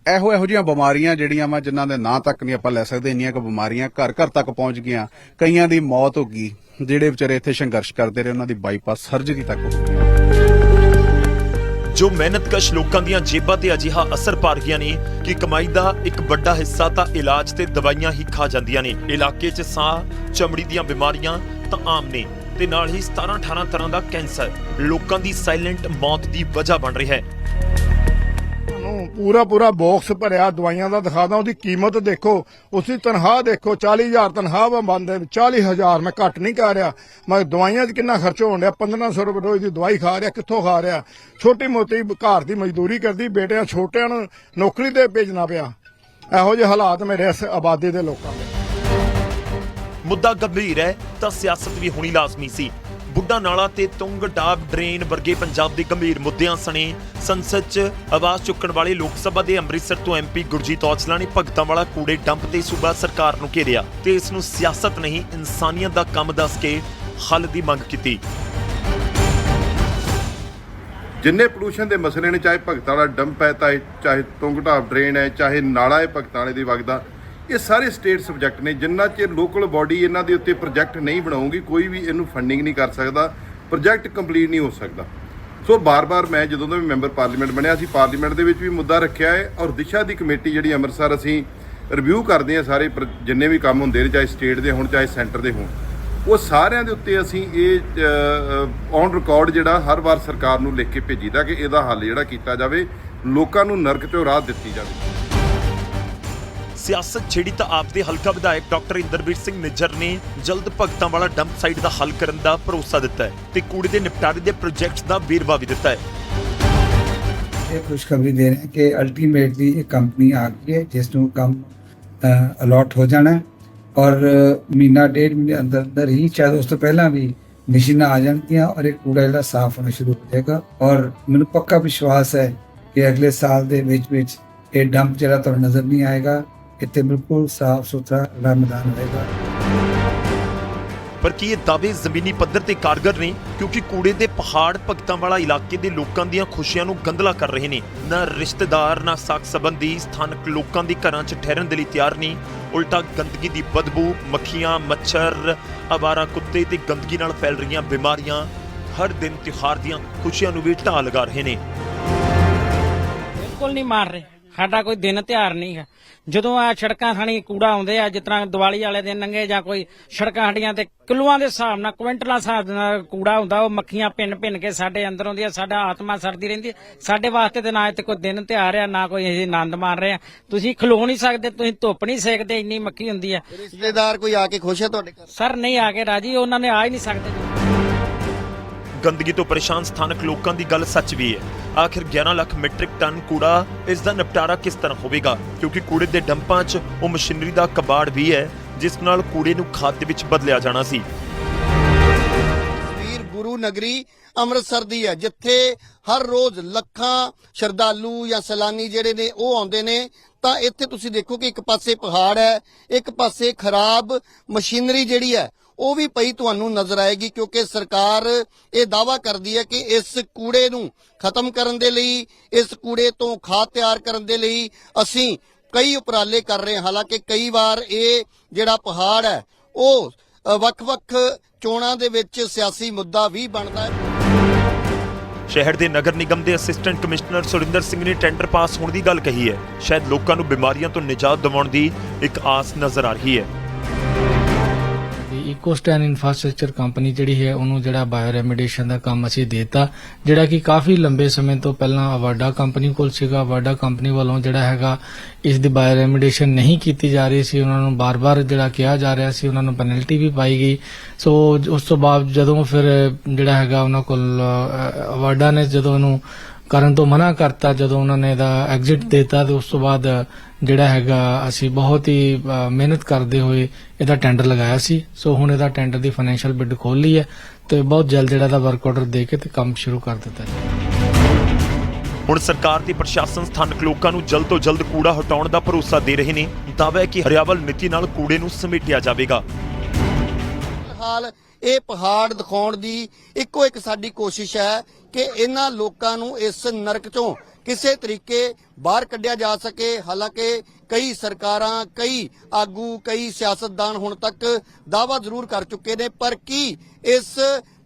ਇਹੋ ਇਹੋ ਜਿਹੀਆਂ ਬਿਮਾਰੀਆਂ ਜਿਹੜੀਆਂ ਵਾ, ਜਿਨ੍ਹਾਂ ਦੇ ਨਾਂ ਤੱਕ ਨਹੀਂ ਆਪਾਂ ਲੈ ਸਕਦੇ, ਇੰਨੀਆਂ ਕੁ ਬਿਮਾਰੀਆਂ ਘਰ ਘਰ ਤੱਕ ਪਹੁੰਚ ਗਈਆਂ। ਕਈਆਂ ਦੀ ਮੌਤ ਹੋ ਗਈ, ਜਿਹੜੇ ਵਿਚਾਰੇ ਇੱਥੇ ਸੰਘਰਸ਼ ਕਰਦੇ ਰਹੇ, ਉਹਨਾਂ ਦੀ ਬਾਈਪਾਸ ਸਰਜਰੀ ਤੱਕ ਹੋ ਗਈ। ਜੋ ਮਿਹਨਤਕਸ਼ ਲੋਕਾਂ ਦੀਆਂ ਜੇਬਾਂ ਤੇ ਅਜਿਹਾ ਅਸਰ ਪਾ ਰਹੀਆਂ ਨੇ ਕਿ ਕਮਾਈ ਦਾ ਇੱਕ ਵੱਡਾ ਹਿੱਸਾ ਤਾਂ ਇਲਾਜ ਤੇ ਦਵਾਈਆਂ ਹੀ ਖਾ ਜਾਂਦੀਆਂ ਨੇ। ਇਲਾਕੇ 'ਚ ਸਾਹ, ਚਮੜੀ ਦੀਆਂ ਬਿਮਾਰੀਆਂ ਤਾਂ ਆਮ ਨੇ ਤੇ ਨਾਲ ਹੀ 17 18 ਤਰ੍ਹਾਂ ਦਾ ਕੈਂਸਰ। ਲੋਕਾਂ ਦੀ ਸਾਇਲੈਂਟ ਮੌਤ ਦੀ ਵਜ੍ਹਾ ਬਣ ਰਿਹਾ ਹੈ। ਪੂਰਾ ਪੂਰਾ ਬਾਕਸ ਭਰਿਆ, ਦਵਾਈਆਂ ਦਾ ਦਿਖਾਦਾ, ਉਹਦੀ ਕੀਮਤ ਦੇਖੋ। ਉਸਦੀ ਤਨਖਾਹ ਦੇਖੋ 40000 ਤਨਖਾਹ ਵਾ ਬੰਦੇ 40000 ਮੈਂ ਘੱਟ ਨਹੀਂ ਕਰ ਰਿਹਾ। ਮੈਂ ਦਵਾਈਆਂ 'ਚ ਕਿੰਨਾ ਖਰਚ ਹੋਣ ਡਿਆ? 1500 ਰੁਪਏ ਰੋਜ਼ ਦੀ ਦਵਾਈ ਖਾ ਰਿਹਾ, ਕਿੱਥੋਂ ਖਾ ਰਿਹਾ? ਛੋਟੀ ਮੋਟੀ ਘਰ ਦੀ ਮਜ਼ਦੂਰੀ ਕਰਦੀ, ਬੇਟਿਆਂ, ਛੋਟਿਆਂ ਨੂੰ ਨੌਕਰੀ ਤੇ ਭੇਜਣਾ ਪਿਆ। ਇਹੋ ਜਿਹੇ ਹਾਲਾਤ ਮੇਰੇ ਇਸ ਆਬਾਦੀ ਦੇ ਲੋਕਾਂ ਦੇ। ਮੁੱਦਾ ਗੰਭੀਰ ਹੈ, ਤਾਂ ਸਿਆਸਤ ਵੀ ਹੋਣੀ ਲਾਜ਼ਮੀ ਸੀ। ਬੁੱਢਾ ਨਾਲਾ ਤੇ ਤੁੰਗ ਡਾਬ ਡਰੇਨ ਵਰਗੇ ਪੰਜਾਬ ਦੇ ਗੰਭੀਰ ਮੁੱਦਿਆਂ ਸਣੇ ਸੰਸਦ 'ਚ ਆਵਾਜ਼ ਚੁੱਕਣ ਵਾਲੇ ਲੋਕ ਸਭਾ ਦੇ ਅੰਮ੍ਰਿਤਸਰ ਤੋਂ ਐਮਪੀ ਗੁਰਜੀਤ ਔਜਲਾ ਨੇ ਭਗਤਾਂ ਵਾਲਾ ਕੂੜੇ ਡੰਪ ਤੇ ਸੂਬਾ ਸਰਕਾਰ ਨੂੰ ਘੇਰਿਆ ਤੇ ਇਸ ਨੂੰ ਸਿਆਸਤ ਨਹੀਂ, ਇਨਸਾਨੀਅਤ ਦਾ ਕੰਮ ਦੱਸ ਕੇ ਹੱਲ ਦੀ ਮੰਗ ਕੀਤੀ। ਜਿੰਨੇ ਪੋਲੂਸ਼ਨ ਦੇ ਮਸਲੇ ਨੇ, ਚਾਹੇ ਭਗਤਾਂ ਵਾਲਾ ਡੰਪ ਹੈ ਚਾਹੇ ਤੁੰਗ ਢਾਬ ਡਰੇਨ ਹੈ, ਚਾਹੇ ਨਾਲਾ ਹੈ, ਭਗਤਾਂ ਵਾਲੇ ਦੀ ਵਗਦਾ ਇਹ ਸਾਰੇ ਸਟੇਟ ਸਬਜੈਕਟ ਨੇ, ਜਿੰਨਾ ਚਿਰ ਲੋਕਲ ਬਾਡੀ ਇਹਨਾਂ ਦੇ ਉੱਤੇ ਪ੍ਰੋਜੈਕਟ ਨਹੀਂ ਬਣਾਉਂਗੀ ਕੋਈ ਵੀ ਇਹਨੂੰ ਫੰਡਿੰਗ ਨਹੀਂ ਕਰ ਸਕਦਾ ਪ੍ਰੋਜੈਕਟ ਕੰਪਲੀਟ ਨਹੀਂ ਹੋ ਸਕਦਾ। ਸੋ ਬਾਰ-ਬਾਰ ਮੈਂ ਜਦੋਂ ਦਾ ਵੀ ਮੈਂਬਰ ਪਾਰਲੀਮੈਂਟ ਬਣਿਆ ਸੀ ਪਾਰਲੀਮੈਂਟ ਦੇ ਵਿੱਚ ਵੀ ਮੁੱਦਾ ਰੱਖਿਆ ਹੈ ਔਰ ਦਿਸ਼ਾ ਦੀ ਕਮੇਟੀ ਜਿਹੜੀ ਅੰਮ੍ਰਿਤਸਰ ਅਸੀਂ ਰਿਵਿਊ ਕਰਦੇ ਹਾਂ ਸਾਰੇ ਪ੍ਰ- ਜਿੰਨੇ ਵੀ ਕੰਮ ਹੁੰਦੇ ਨੇ, ਚਾਹੇ ਸਟੇਟ ਦੇ ਹੋਣ, ਚਾਹੇ ਸੈਂਟਰ ਦੇ ਹੋਣ, ਉਹ ਸਾਰਿਆਂ ਦੇ ਉੱਤੇ ਅਸੀਂ ਇਹ ਔਨ ਰਿਕਾਰਡ ਜਿਹੜਾ ਹਰ ਵਾਰ ਸਰਕਾਰ ਨੂੰ ਲਿਖ ਕੇ ਭੇਜੀਦਾ ਕਿ ਇਹਦਾ ਹੱਲ ਜਿਹੜਾ ਕੀਤਾ ਜਾਵੇ, ਲੋਕਾਂ ਨੂੰ ਨਰਕ ਚੋਂ ਰਾਹਤ ਦਿੱਤੀ ਜਾਵੇ। ਸਿਆਸਤ ਛੇੜੀ ਤਾਂ ਆਪ ਹਲਕਾ ਵਿਧਾਇਕ ਡਾਕਟਰ ਇੰਦਰਬੀਰ ਸਿੰਘ ਨਿੱਜਰ ਨੇ ਜਲਦ ਭਗਤਾਂ ਵਾਲਾ ਡੰਪ ਸਾਈਟ ਦਾ ਹੱਲ ਕਰਨ ਦਾ ਭਰੋਸਾ ਦਿੱਤਾ ਹੈ ਤੇ ਕੂੜੇ ਦੇ ਨਿਪਟਾਰੇ ਦੇ ਪ੍ਰੋਜੈਕਟਸ ਦਾ ਵੇਰਵਾ ਵੀ ਦਿੱਤਾ ਹੈ। ਇਹ ਖੁਸ਼ਖਬਰੀ ਦੇ ਰਹੇ ਕਿ ਅਲਟੀਮੇਟਲੀ ਇਹ ਕੰਪਨੀ ਆ ਗਈ ਹੈ, ਜਿਸ ਨੂੰ ਕੰਮ ਅਲਾਟ ਹੋ ਜਾਣਾ ਔਰ ਮਹੀਨਾ ਡੇਢ ਮਹੀਨੇ ਅੰਦਰ ਅੰਦਰ ਹੀ ਚਾਹੇ ਉਸ ਤੋਂ ਪਹਿਲਾਂ ਵੀ ਮਸ਼ੀਨਾਂ ਆ ਜਾਣਗੀਆਂ ਔਰ ਇਹ ਕੂੜਾ ਜਿਹੜਾ ਸਾਫ਼ ਹੋਣਾ ਸ਼ੁਰੂ ਹੋ ਜਾਏਗਾ ਔਰ ਮੈਨੂੰ ਪੱਕਾ ਵਿਸ਼ਵਾਸ ਹੈ ਕਿ ਅਗਲੇ ਸਾਲ ਦੇ ਵਿੱਚ ਵਿੱਚ ਇਹ ਡੰਪ ਜਿਹੜਾ ਤੁਹਾਨੂੰ ਨਜ਼ਰ ਨਹੀਂ ਆਏਗਾ ਇੱਥੇ ਬਿਲਕੁਲ ਸਾਫ਼ ਸੁਥਰਾ ਖੁੱਲ੍ਹਾ ਮੈਦਾਨ ਹੋਏਗਾ ਪਰ ਕੀ ਇਹ ਦਾਅਵੇ ਜ਼ਮੀਨੀ ਪੱਧਰ ਤੇ ਕਾਰਗਰ ਨੇ? ਕਿਉਂਕਿ ਕੂੜੇ ਦੇ ਪਹਾੜ ਭਗਤਾਂ ਵਾਲਾ ਇਲਾਕੇ ਦੇ ਲੋਕਾਂ ਦੀਆਂ ਖੁਸ਼ੀਆਂ ਨੂੰ ਗੰਦਲਾ ਕਰ ਰਹੇ ਨੇ। ਨਾ ਰਿਸ਼ਤੇਦਾਰ ਨਾ ਸਾਕ ਸੰਬੰਧੀ ਸਥਾਨਕ ਲੋਕਾਂ ਦੀ ਘਰਾਂ 'ਚ ਠਹਿਰਨ ਦੇ ਲਈ ਤਿਆਰ ਨਹੀਂ ਉਲਟਾ ਗੰਦਗੀ ਦੀ ਬਦਬੂ ਮੱਖੀਆਂ ਮੱਛਰ ਆਵਾਰਾ ਕੁੱਤੇ ਤੇ ਗੰਦਗੀ ਨਾਲ ਫੈਲ ਰਹੀਆਂ ਬਿਮਾਰੀਆਂ ਹਰ ਦਿਨ ਤਿਉਹਾਰ ਦੀਆਂ ਖੁਸ਼ੀਆਂ ਨੂੰ ਵੀ ਢਾਹ ਲਗਾ ਰਹੇ ਨੇ। ਬਿਲਕੁਲ ਨਹੀਂ ਮਾਰ ਰਹੇ। ਸਾਡਾ ਕੋਈ ਦਿਨ ਤਿਉਹਾਰ ਨਹੀਂ ਹੈ। ਜਦੋਂ ਆ ਸੜਕਾਂ ਥਾਣੀ ਕੂੜਾ ਆਉਂਦੇ ਆ ਜਿਸ ਤਰ੍ਹਾਂ ਦੀਵਾਲੀ ਵਾਲੇ ਦਿਨ ਲੰਘੇ ਜਾਂ ਕੋਈ ਸੜਕਾਂ ਸਾਡੀਆਂ ਤੇ ਕਿਲੋਆਂ ਦੇ ਹਿਸਾਬ ਨਾਲ ਕੁਇੰਟਲਾਂ ਹਿਸਾਬ ਨਾਲ ਕੂੜਾ ਹੁੰਦਾ ਉਹ ਮੱਖੀਆਂ ਭਿੰਨ ਭਿੰਨ ਕੇ ਸਾਡੇ ਅੰਦਰ ਆਉਂਦੀਆਂ ਸਾਡਾ ਆਤਮਾ ਸੜਦੀ ਰਹਿੰਦੀ ਹੈ। ਸਾਡੇ ਵਾਸਤੇ ਤੇ ਨਾ ਇੱਥੇ ਕੋਈ ਦਿਨ ਤਿਉਹਾਰ ਆ ਨਾ ਕੋਈ ਅਸੀਂ ਆਨੰਦ ਮਾਣ ਰਹੇ ਆ। ਤੁਸੀਂ ਖਲੋ ਨਹੀਂ ਸਕਦੇ ਤੁਸੀਂ ਧੁੱਪ ਨਹੀਂ ਸੇਕਦੇ ਇੰਨੀ ਮੱਖੀ ਹੁੰਦੀ ਹੈ ਰਿਸ਼ਤੇਦਾਰ ਕੋਈ ਆ ਕੇ ਖੁਸ਼ ਹੈ ਤੁਹਾਡੇ ਘਰ? ਸਰ ਨਹੀਂ ਆ ਕੇ ਰਾਜੀ ਉਹਨਾਂ ਨੇ ਆ ਹੀ ਨਹੀਂ ਸਕਦੇ। ਗੰਦਗੀ ਤੋਂ ਪਰੇਸ਼ਾਨ ਸਥਾਨਕ ਲੋਕਾਂ ਦੀ ਗੱਲ ਸੱਚ ਵੀ ਹੈ। ਆਖਿਰ 11 ਲੱਖ ਮੀਟ੍ਰਿਕ ਟਨ ਕੂੜਾ ਇਸ ਦਾ ਨਿਪਟਾਰਾ ਕਿਸ ਤਰ੍ਹਾਂ ਹੋਵੇਗਾ? ਕਿਉਂਕਿ ਕੂੜੇ ਦੇ ਡੰਪਾਂ 'ਚ ਉਹ ਮਸ਼ੀਨਰੀ ਦਾ ਕਬਾੜ ਵੀ ਹੈ, ਜਿਸ ਨਾਲ ਕੂੜੇ ਨੂੰ ਖਾਦ ਦੇ ਵਿੱਚ ਬਦਲਿਆ ਜਾਣਾ ਸੀ। ਤਸਵੀਰ ਗੁਰੂ ਨਗਰੀ ਅੰਮ੍ਰਿਤਸਰ ਦੀ ਹੈ, ਜਿੱਥੇ ਹਰ ਰੋਜ਼ ਲੱਖਾਂ ਸ਼ਰਧਾਲੂ ਜਾਂ ਸੈਲਾਨੀ ਜਿਹੜੇ ਨੇ ਉਹ ਆਉਂਦੇ ਨੇ। ਤਾਂ ਇੱਥੇ ਤੁਸੀਂ ਦੇਖੋ ਕਿ ਇੱਕ ਪਾਸੇ ਪਹਾੜ ਹੈ, ਇੱਕ ਪਾਸੇ ਖਰਾਬ ਮਸ਼ੀਨਰੀ ਜਿਹੜੀ ਹੈ ਉਹ ਵੀ ਪਈ ਤੁਹਾਨੂੰ ਨਜ਼ਰ ਆਏਗੀ ਕਿਉਂਕਿ ਸਰਕਾਰ ਇਹ ਦਾਵਾ ਕਰਦੀ ਹੈ ਕਿ ਇਸ ਕੂੜੇ ਨੂੰ ਖਤਮ ਕਰਨ ਦੇ ਲਈ, ਇਸ ਕੂੜੇ ਤੋਂ ਖਾਦ ਤਿਆਰ ਕਰਨ ਦੇ ਲਈ ਅਸੀਂ ਕਈ ਉਪਰਾਲੇ ਕਰ ਰਹੇ ਹਾਂ। ਹਾਲਾਂਕਿ ਕਈ ਵਾਰ ਇਹ ਜਿਹੜਾ ਪਹਾੜ ਹੈ, ਉਹ ਵੱਖ-ਵੱਖ ਚੋਣਾਂ ਦੇ ਵਿੱਚ ਸਿਆਸੀ ਮੁੱਦਾ ਵੀ ਬਣਦਾ ਹੈ। ਸ਼ਹਿਰ ਦੇ ਨਗਰ ਨਿਗਮ ਦੇ ਅਸਿਸਟੈਂਟ ਕਮਿਸ਼ਨਰ ਸੁਰਿੰਦਰ ਸਿੰਘ ਨੇ ਟੈਂਡਰ ਪਾਸ ਹੋਣ ਦੀ ਗੱਲ ਕਹੀ ਹੈ। ਸ਼ਾਇਦ ਲੋਕਾਂ ਨੂੰ ਬਿਮਾਰੀਆਂ ਤੋਂ ਨਿਜਾਤ ਦਿਵਾਉਣ ਦੀ ਇੱਕ ਆਸ ਨਜ਼ਰ ਆ ਰਹੀ ਹੈ। ਇਕੋਸਟੈਨ ਇਨਫਰਾਸਟ੍ਰਕਚਰ ਕੰਪਨੀ ਜਿਹੜੀ ਹੈ, ਉਹਨੂੰ ਜਿਹੜਾ ਬਾਇਓ ਰੈਮੀਡੀਏਸ਼ਨ ਦਾ ਕੰਮ ਅਸੀਂ ਦਿੱਤਾ, ਜਿਹੜਾ ਕਿ ਕਾਫੀ ਲੰਬੇ ਸਮੇਂ ਤੋਂ ਪਹਿਲਾਂ ਅਵਾਡਾ ਕੰਪਨੀ ਕੋਲ ਸੀਗਾ। ਅਵਾਡਾ ਕੰਪਨੀ ਵੱਲੋਂ ਜਿਹੜਾ ਹੈਗਾ, ਇਸ ਦੀ ਬਾਇਓ ਰੈਮੀਡੀਏਸ਼ਨ ਨਹੀਂ ਕੀਤੀ ਜਾ ਰਹੀ ਸੀ। ਉਹਨਾਂ ਨੂੰ ਬਾਰ-ਬਾਰ ਜਿਹੜਾ ਕਿਹਾ ਜਾ ਰਿਹਾ ਸੀ, ਉਹਨਾਂ ਨੂੰ ਪੈਨਲਟੀ ਵੀ ਪਾਈ ਗਈ। ਸੋ ਉਸ ਤੋਂ ਬਾਅਦ ਜਦੋਂ ਫਿਰ ਜਿਹੜਾ ਹੈਗਾ, ਉਹਨਾਂ ਕੋਲ ਅਵਾਡਾ ਨੇ ਜਦੋਂ ਉਹਨੂੰ ਕਰਨ ਤੋਂ ਮਨਾ ਕਰਤਾ ਜਦੋਂ ਉਹਨਾਂ ਨੇ ਇਹਦਾ ਐਗਜ਼ਿਟ ਦਿੱਤਾ ਤੇ ਉਸ ਤੋਂ ਬਾਅਦ ਜਿਹੜਾ ਹੈਗਾ ਅਸੀਂ ਬਹੁਤ ਹੀ ਮਿਹਨਤ ਕਰਦੇ ਹੋਏ ਇਹਦਾ ਟੈਂਡਰ ਲਗਾਇਆ ਸੀ। ਸੋ ਹੁਣ ਇਹਦਾ ਟੈਂਡਰ ਦੀ ਫਾਈਨੈਂਸ਼ੀਅਲ ਬਿਡ ਖੋਲ ਲਈ ਹੈ ਤੇ ਬਹੁਤ ਜਲਦ ਜਿਹੜਾ ਦਾ ਵਰਕ ਆਰਡਰ ਦੇ ਕੇ ਤੇ ਕੰਮ ਸ਼ੁਰੂ ਕਰ ਦਿੱਤਾ ਜਾਏਗਾ ਹੁਣ ਸਰਕਾਰ ਤੇ ਪ੍ਰਸ਼ਾਸਨ ਸਥਾਨਕ ਲੋਕਾਂ ਨੂੰ ਜਲਦ ਤੋਂ ਜਲਦ ਕੂੜਾ ਹਟਾਉਣ ਦਾ ਭਰੋਸਾ ਦੇ ਰਹੇ ਨੇ। ਦਾਅਵਾ ਹੈ ਕਿ ਹਰਿਆਵਲ ਨੀਤੀ ਨਾਲ ਕੂੜੇ ਨੂੰ ਸਮੇਟਿਆ ਜਾਵੇਗਾ। ਹਾਲ ਇਹ ਪਹਾੜ ਦਿਖਾਉਣ ਦੀ ਇੱਕੋ ਇੱਕ ਸਾਡੀ ਕੋਸ਼ਿਸ਼ ਹੈ ਕਿ ਇਹਨਾਂ ਲੋਕਾਂ ਨੂੰ ਇਸ ਨਰਕ ਚੋਂ ਕਿਸੇ ਤਰੀਕੇ ਬਾਹਰ ਕੱਢਿਆ ਜਾ ਸਕੇ। ਹਾਲਾਂਕਿ ਕਈ ਸਰਕਾਰਾਂ, ਕਈ ਆਗੂ, ਕਈ ਸਿਆਸਤਦਾਨ ਹੁਣ ਤੱਕ ਦਾਅਵਾ ਜ਼ਰੂਰ ਕਰ ਚੁੱਕੇ ਨੇ, ਪਰ ਕੀ ਇਸ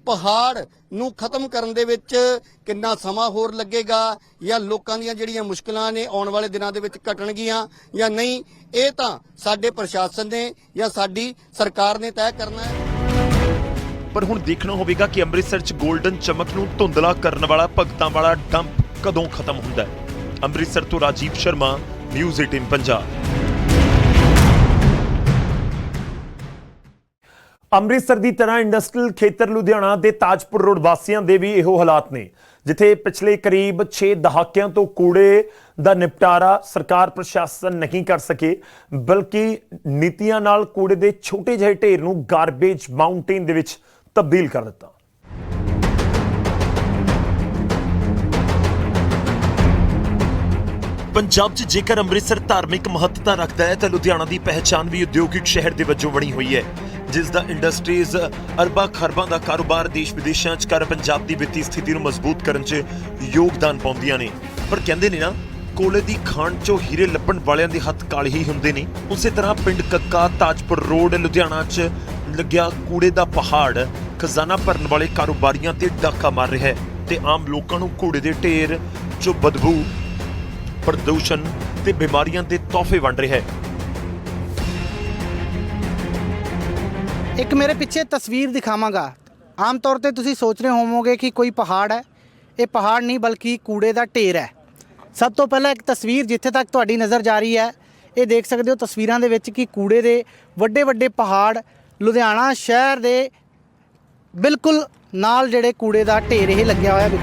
ਪਹਾੜ ਨੂੰ ਖਤਮ ਕਰਨ ਦੇ ਵਿੱਚ ਕਿੰਨਾ ਸਮਾਂ ਹੋਰ ਲੱਗੇਗਾ ਜਾਂ ਲੋਕਾਂ ਦੀਆਂ ਜਿਹੜੀਆਂ ਮੁਸ਼ਕਲਾਂ ਨੇ ਆਉਣ ਵਾਲੇ ਦਿਨਾਂ ਦੇ ਵਿੱਚ ਘਟਣਗੀਆਂ ਜਾਂ ਨਹੀਂ, ਇਹ ਤਾਂ ਸਾਡੇ ਪ੍ਰਸ਼ਾਸਨ ਨੇ ਜਾਂ ਸਾਡੀ ਸਰਕਾਰ ਨੇ ਤੈਅ ਕਰਨਾ ਹੈ। ਪਰ ਹੁਣ ਦੇਖਣਾ ਹੋਵੇਗਾ ਕਿ ਅੰਮ੍ਰਿਤਸਰ 'ਚ 골ਡਨ ਚਮਕ ਨੂੰ ਧੁੰਦਲਾ ਕਰਨ ਵਾਲਾ, ਭਗਤਾਂ ਵਾਲਾ ਡੰਪ ਕਦੋਂ ਖਤਮ ਹੁੰਦਾ ਹੈ? ਅੰਮ੍ਰਿਤਸਰ ਤੋਂ ਰਾਜੀਵ ਸ਼ਰਮਾ ਨਿਊਜ਼ 18 ਪੰਜਾਬ। ਅੰਮ੍ਰਿਤਸਰ ਦੀ ਤਰ੍ਹਾਂ ਇੰਡਸਟਰੀਅਲ ਖੇਤਰ ਲੁਧਿਆਣਾ ਦੇ ਤਾਜਪੁਰ ਰੋਡ ਵਾਸੀਆਂ ਦੇ ਵੀ ਇਹੋ ਹਾਲਾਤ ਨੇ, ਜਿੱਥੇ ਪਿਛਲੇ ਕਰੀਬ 6 ਦਹਾਕਿਆਂ ਤੋਂ ਕੂੜੇ ਦਾ ਨਿਪਟਾਰਾ ਸਰਕਾਰ ਪ੍ਰਸ਼ਾਸਨ ਨਹੀਂ ਕਰ ਸਕੇ, ਬਲਕਿ ਨੀਤੀਆਂ ਨਾਲ ਕੂੜੇ ਦੇ ਛੋਟੇ ਜਿਹੇ ਢੇਰ ਨੂੰ ਗਾਰਬੇਜ ਮਾਊਂਟੇਨ ਦੇ ਵਿੱਚ ਤਬਦੀਲ ਕਰ ਦਿੱਤਾ। ਪੰਜਾਬ 'ਚ ਜੇਕਰ ਅੰਮ੍ਰਿਤਸਰ ਧਾਰਮਿਕ ਮਹੱਤਤਾ ਰੱਖਦਾ ਹੈ, ਤਾਂ ਲੁਧਿਆਣਾ ਦੀ ਪਹਿਚਾਣ ਵੀ ਉਦਯੋਗਿਕ ਸ਼ਹਿਰ ਦੇ ਵਜੋਂ ਬਣੀ ਹੋਈ ਹੈ, ਜਿਸ ਦਾ ਇੰਡਸਟਰੀਜ਼ ਅਰਬਾਂ ਖਰਬਾਂ ਦਾ ਕਾਰੋਬਾਰ ਦੇਸ਼ ਵਿਦੇਸ਼ਾਂ 'ਚ ਕਰ ਪੰਜਾਬ ਦੀ ਵਿੱਤੀ ਸਥਿਤੀ ਨੂੰ ਮਜ਼ਬੂਤ ਕਰਨ 'ਚ ਯੋਗਦਾਨ ਪਾਉਂਦੀਆਂ ਨੇ। ਪਰ ਕਹਿੰਦੇ ਨੇ ਨਾ, ਕੋਲੇ ਦੀ ਖਾਣ 'ਚੋਂ ਹੀਰੇ ਲੱਭਣ ਵਾਲਿਆਂ ਦੇ ਹੱਥ ਕਾਲੇ ਹੀ ਹੁੰਦੇ ਨੇ। ਉਸੇ ਤਰ੍ਹਾਂ ਪਿੰਡ ਕੱਕਾ, ਤਾਜਪੁਰ ਰੋਡ, ਲੁਧਿਆਣਾ 'ਚ ਲੱਗਿਆ ਕੂੜੇ ਦਾ ਪਹਾੜ। ਖਜ਼ਾਨਾ ਭਰਨ ਵਾਲੇ ਕਾਰੋਬਾਰੀਆਂ ਤੇ ਡਾਕਾ ਮਾਰ ਰਿਹਾ ਹੈ ਤੇ ਆਮ ਲੋਕਾਂ ਨੂੰ ਕੂੜੇ ਦੇ ਢੇਰ 'ਚੋਂ ਬਦਬੂ, ਪ੍ਰਦੂਸ਼ਣ ਤੇ ਬਿਮਾਰੀਆਂ ਦੇ ਤੋਹਫੇ ਵੰਡ ਰਿਹਾ ਹੈ। ਇੱਕ ਮੇਰੇ ਪਿੱਛੇ ਤਸਵੀਰ ਦਿਖਾਵਾਂਗਾ। ਆਮ ਤੌਰ ਤੇ ਤੁਸੀਂ ਸੋਚ ਰਹੇ ਹੋਵੋਗੇ ਕਿ ਕੋਈ ਪਹਾੜ ਹੈ। ਇਹ ਪਹਾੜ ਨਹੀਂ, ਬਲਕਿ ਕੂੜੇ ਦਾ ਢੇਰ ਹੈ। ਸਭ ਤੋਂ ਪਹਿਲਾਂ ਇੱਕ ਤਸਵੀਰ ਜਿੱਥੇ ਤੱਕ ਤੁਹਾਡੀ ਨਜ਼ਰ ਜਾ ਰਹੀ ਹੈ, ਇਹ ਦੇਖ ਸਕਦੇ ਹੋ ਤਸਵੀਰਾਂ ਦੇ ਵਿੱਚ ਕਿ ਕੂੜੇ ਦੇ ਵੱਡੇ ਵੱਡੇ ਪਹਾੜ ਲੁਧਿਆਣਾ ਸ਼ਹਿਰ ਦੇ ਬਿਲਕੁਲ ਨਾਲ ਜਿਹੜੇ ਕੂੜੇ ਦਾ ਢੇਰ ਇਹ ਲੱਗਿਆ ਹੋਇਆ ਹੈ